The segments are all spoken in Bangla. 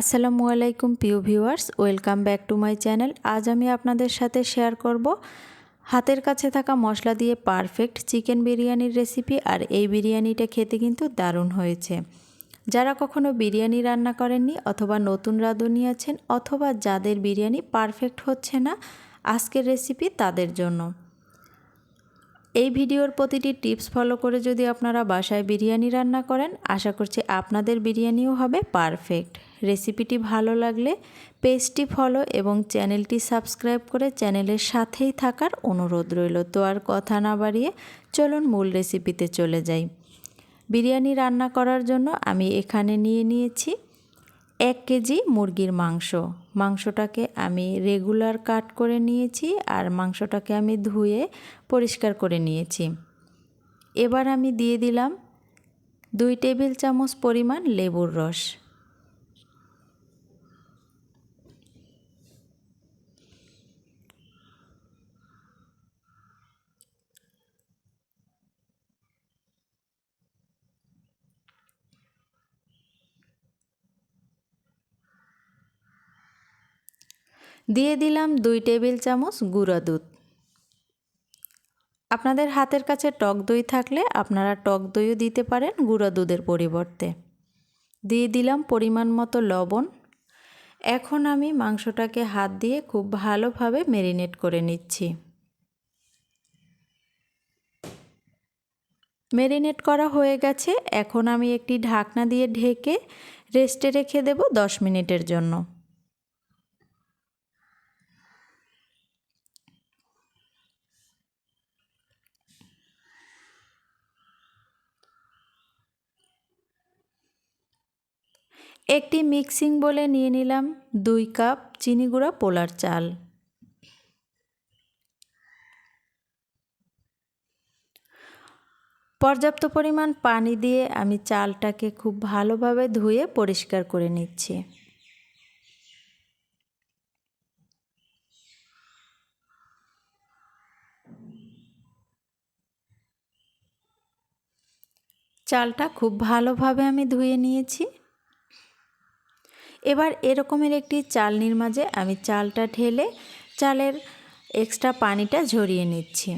আসসালামু আলাইকুম প্রিয় viewers, welcome back to my channel. আজ আমি আপনাদের সাথে শেয়ার করব হাতের কাছে থাকা মশলা দিয়ে পারফেক্ট চিকেন বিরিয়ানির রেসিপি, আর এই বিরিয়ানিটা খেতে কিন্তু দারুণ হয়েছে। যারা কখনো বিরিয়ানি রান্না করেননি অথবা নতুন রাঁধুনি আছেন অথবা যাদের বিরিয়ানি পারফেক্ট হচ্ছে না, আজকের রেসিপি তাদের জন্য। এই ভিডিওর প্রতিটি টিপস ফলো করে যদি আপনারা বাসায় বিরিয়ানি রান্না করেন, আশা করছি আপনাদের বিরিয়ানিও হবে পারফেক্ট। রেসিপিটি ভালো লাগলে পেজটি ফলো এবং চ্যানেলটি সাবস্ক্রাইব করে চ্যানেলের সাথেই থাকার অনুরোধ রইল। তো আর কথা না বাড়িয়ে চলুন মূল রেসিপিতে চলে যাই। বিরিয়ানি রান্না করার জন্য আমি এখানে নিয়ে নিয়েছি এক কেজি মুরগির মাংস। মাংসটাকে আমি রেগুলার কাট করে নিয়েছি আর মাংসটাকে আমি ধুয়ে পরিষ্কার করে নিয়েছি। এবার আমি দিয়ে দিলাম দুই টেবিল চামচ পরিমাণ লেবুর রস। দিয়ে দিলাম দুই টেবিল চামচ গুঁড়া দুধ। আপনাদের হাতের কাছে টক দই থাকলে আপনারা টক দইও দিতে পারেন গুঁড়া দুধের পরিবর্তে। দিয়ে দিলাম পরিমাণ মতো লবণ। এখন আমি মাংসটাকে হাত দিয়ে খুব ভালোভাবে মেরিনেট করে নিচ্ছি। মেরিনেট করা হয়ে গেছে। এখন আমি একটি ঢাকনা দিয়ে ঢেকে রেস্টে রেখে দেব দশ মিনিটের জন্য। একটি মিক্সিং বলে নিয়ে নিলাম দুই কাপ চিনি গুঁড়া পোলার চাল। পর্যাপ্ত পরিমাণ পানি দিয়ে আমি চালটাকে খুব ভালোভাবে ধুয়ে পরিষ্কার করে নিচ্ছি। চালটা খুব ভালোভাবে আমি ধুয়ে নিয়েছি। এবার এরকমের একটি চালনির মাঝে আমি চালটা ঢেলে চালের এক্সট্রা পানিটা ঝরিয়ে নিচ্ছি।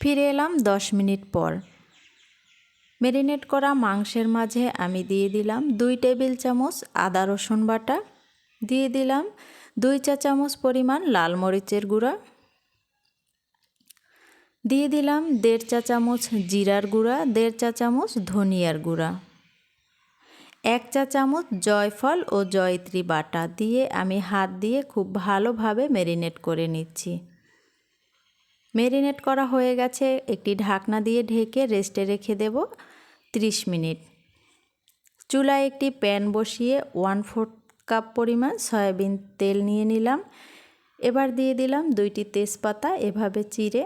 ফিরে এলাম দশ মিনিট পর। মেরিনেট করা মাংসের মাঝে আমি দিয়ে দিলাম দুই টেবিল চামচ আদা রসুন বাটা, দিয়ে দিলাম দুই চা চামচ পরিমাণ লাল মরিচের গুঁড়া দিয়ে দিলাম দেড় চা চামচ জিরার গুঁড়া, দেড় চা চামচ ধনিয়ার গুঁড়া। এক চা চামচ জয়ফল ও জয়ত্রী বাটা দিয়ে আমি হাত দিয়ে খুব ভালোভাবে মেরিনেট করে নিচ্ছি। মেরিনেট করা হয়ে গেছে, একটি ঢাকনা দিয়ে ঢেকে রেস্টে রেখে দেব 30 মিনিট। চুলায় একটি প্যান বসিয়ে ওয়ান ফোর্থ কাপ পরিমাণ সয়াবিন তেল নিয়ে নিলাম। এবার দিয়ে দিলাম দুইটি তেজপাতা, এভাবে চিড়ে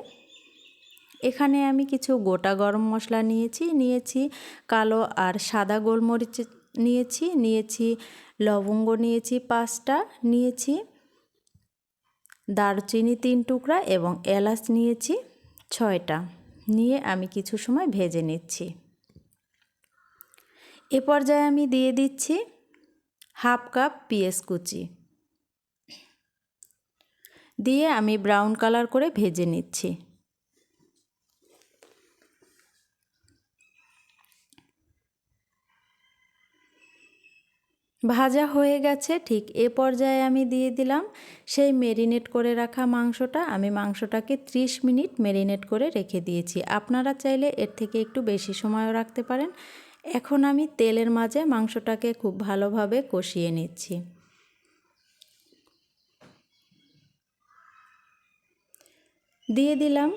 এখানে আমি কিছু গোটা গরম মশলা নিয়েছি নিয়েছি কালো আর সাদা গোলমরিচ নিয়েছি নিয়েছি লবঙ্গ নিয়েছি পাঁচটা, নিয়েছি দারচিনি তিন টুকরা এবং এলাচ নিয়েছি ছয়টা। নিয়ে আমি কিছু সময় ভেজে নিচ্ছি। এ পর্যায়ে আমি দিয়ে দিচ্ছি হাফ কাপ পিএস কুচি। দিয়ে আমি ব্রাউন কালার করে ভেজে নিচ্ছি। ভাজা হয়ে গেছে, ঠিক এ পর্যায়ে আমি দিয়ে দিলাম সেই মেরিনেট করে রাখা মাংসটা। আমি মাংসটাকে 30 মিনিট মেরিনেট করে রেখে দিয়েছি। আপনারা চাইলে এর থেকে একটু বেশি সময়ও রাখতে পারেন। এখন আমি তেলের মাঝে মাংসটাকে খুব ভালোভাবে কষিয়ে নিচ্ছি। দিয়ে দিলাম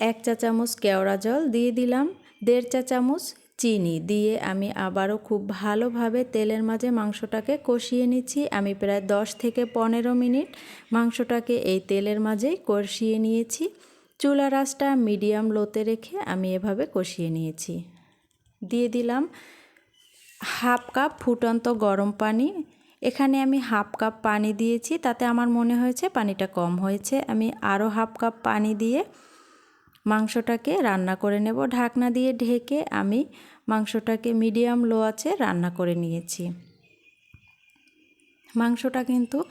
এক চা চামচ কেওড়া জল, দিয়ে দিলাম দেড় চা চামচ চিনি দিয়ে আমি আবারও খুব ভালোভাবে তেলের মাঝে মাংসটাকে কষিয়ে নিচ্ছি। আমি প্রায় দশ থেকে পনেরো মিনিট মাংসটাকে এই তেলের মাঝেই কষিয়ে নিয়েছি। চুলা রাসটা মিডিয়াম লোতে রেখে আমি এভাবে কষিয়ে নিয়েছি। দিয়ে দিলাম হাফ কাপ ফুটন্ত গরম পানি। এখানে আমি হাফ কাপ পানি দিয়েছি, তাতে আমার মনে হয়েছে পানিটা কম হয়েছে। আমি আরও হাফ কাপ পানি দিয়ে মাংসটাকে রান্না করে নেব। ঢাকনা দিয়ে ঢেকে আমি মাংসটাকে মিডিয়াম লো আছে রান্না করে নিয়েছি। মাংসটা কিন্তু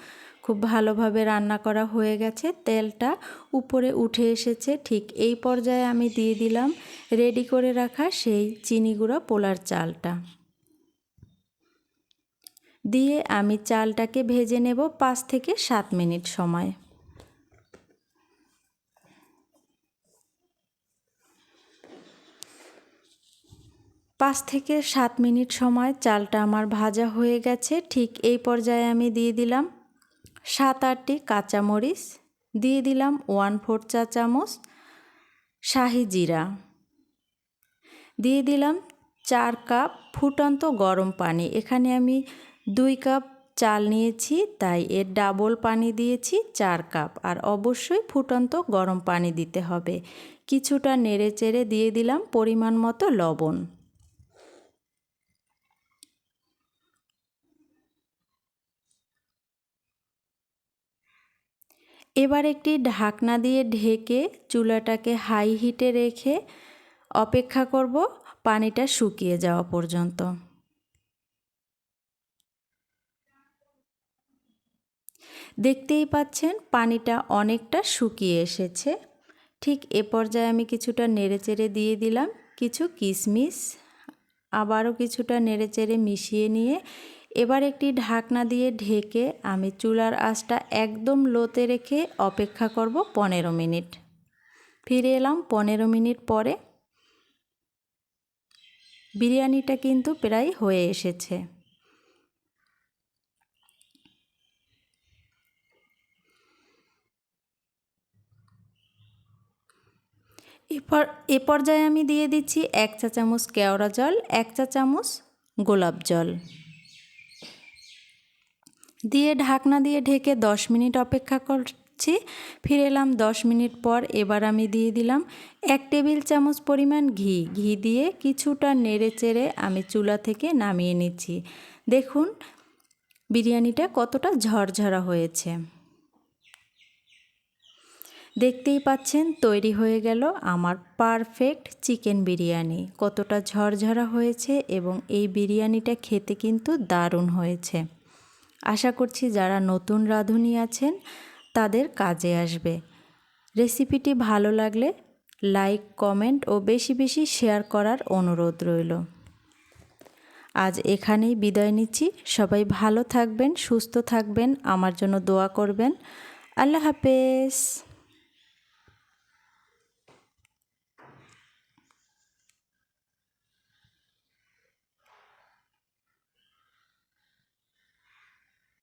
খুব ভালোভাবে রান্না করা হয়ে গেছে। তেলটা উপরে উঠে এসেছে। ঠিক এই পর্যায়ে আমি দিয়ে দিলাম রেডি করে রাখা সেই চিনি গুঁড়া পোলার চালটা। দিয়ে আমি চালটাকে ভেজে নেব পাঁচ থেকে সাত মিনিট সময়। পাঁচ থেকে সাত মিনিট সময় চালটা আমার ভাজা হয়ে গেছে, ঠিক এই পর্যায়ে আমি দিয়ে দিলাম সাত আটটি কাঁচামরিচ, দিয়ে দিলাম ওয়ান ফোর চা চামচ শাহি জিরা, দিয়ে দিলাম চার কাপ ফুটন্ত গরম পানি, এখানে আমি দুই কাপ চাল নিয়েছি, তাই এর ডাবল পানি দিয়েছি চার কাপ, আর অবশ্যই ফুটন্ত গরম পানি দিতে হবে। কিছুটা নেড়ে চেড়ে দিয়ে দিলাম পরিমাণ মতো লবণ। এবার একটি ঢাকনা দিয়ে ঢেকে চুলাটাকে হাই হিটে রেখে অপেক্ষা করব পানিটা শুকিয়ে যাওয়া পর্যন্ত। দেখতেই পাচ্ছেন পানিটা অনেকটা শুকিয়ে এসেছে। ঠিক এ পর্যায়ে আমি কিছুটা নেড়েচেড়ে দিয়ে দিলাম, কিছু কিশমিশ আবারও কিছুটা নেড়েচেড়ে মিশিয়ে নিয়ে এবার একটি ঢাকনা দিয়ে ঢেকে আমি চুলার আঁচটা একদম লোতে রেখে অপেক্ষা করব পনেরো মিনিট। ফিরে এলাম পনেরো মিনিট পরে। বিরিয়ানিটা কিন্তু প্রায় হয়ে এসেছে। এরপর, এ পর্যায়ে আমি দিয়ে দিচ্ছি এক চা চামচ কেওড়া জল, এক চা চামচ গোলাপ জল। দিয়ে ঢাকনা দিয়ে ঢেকে দশ মিনিট অপেক্ষা করছি। ফিরে এলাম দশ মিনিট পর এবার আমি দিয়ে দিলাম এক টেবিল চামচ পরিমাণ ঘি। ঘি দিয়ে কিছুটা নেড়ে চেড়ে আমি চুলা থেকে নামিয়ে নিচ্ছি। দেখুন, বিরিয়ানিটা কতটা ঝরঝরা হয়েছে। দেখতেই পাচ্ছেন, তৈরি হয়ে গেল আমার পারফেক্ট চিকেন বিরিয়ানি। কতটা ঝরঝরা হয়েছে এবং এই বিরিয়ানিটা খেতে কিন্তু দারুণ হয়েছে। আশা করছি যারা নতুন রাঁধুনি আছেন, তাদের কাজে আসবে। রেসিপিটি ভালো লাগলে লাইক, কমেন্ট ও বেশি বেশি শেয়ার করার অনুরোধ রইল। আজ এখানেই বিদায় নিচ্ছি। সবাই ভালো থাকবেন, সুস্থ থাকবেন, আমার জন্য দোয়া করবেন। আল্লাহ হাফেজ।